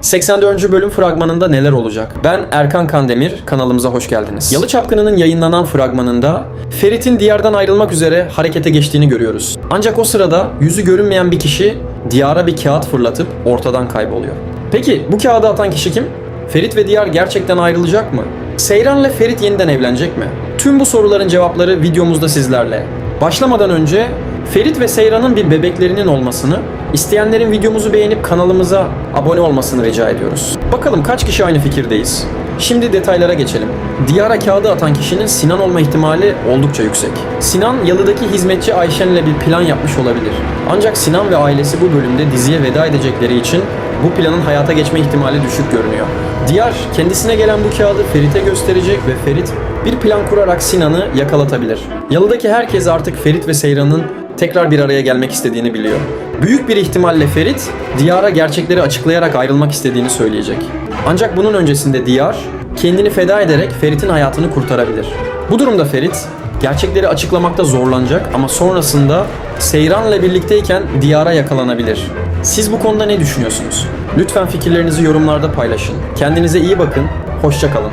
84. bölüm fragmanında neler olacak? Ben Erkan Kandemir, kanalımıza hoş geldiniz. Yalı Çapkını'nın yayınlanan fragmanında Ferit'in diyardan ayrılmak üzere harekete geçtiğini görüyoruz. Ancak o sırada yüzü görünmeyen bir kişi diyara bir kağıt fırlatıp ortadan kayboluyor. Peki bu kağıdı atan kişi kim? Ferit ve Diyar gerçekten ayrılacak mı? Seyran'la Ferit yeniden evlenecek mi? Tüm bu soruların cevapları videomuzda sizlerle. Başlamadan önce Ferit ve Seyran'ın bir bebeklerinin olmasını, isteyenlerin videomuzu beğenip kanalımıza abone olmasını rica ediyoruz. Bakalım kaç kişi aynı fikirdeyiz? Şimdi detaylara geçelim. Diyar'a kağıdı atan kişinin Sinan olma ihtimali oldukça yüksek. Sinan yalıdaki hizmetçi Ayşen'le bir plan yapmış olabilir. Ancak Sinan ve ailesi bu bölümde diziye veda edecekleri için bu planın hayata geçme ihtimali düşük görünüyor. Diyar kendisine gelen bu kağıdı Ferit'e gösterecek ve Ferit bir plan kurarak Sinan'ı yakalatabilir. Yalıdaki herkes artık Ferit ve Seyran'ın tekrar bir araya gelmek istediğini biliyor. Büyük bir ihtimalle Ferit, Diyar'a gerçekleri açıklayarak ayrılmak istediğini söyleyecek. Ancak bunun öncesinde Diyar, kendini feda ederek Ferit'in hayatını kurtarabilir. Bu durumda Ferit, gerçekleri açıklamakta zorlanacak ama sonrasında Seyran'la birlikteyken Diyar'a yakalanabilir. Siz bu konuda ne düşünüyorsunuz? Lütfen fikirlerinizi yorumlarda paylaşın. Kendinize iyi bakın, hoşça kalın.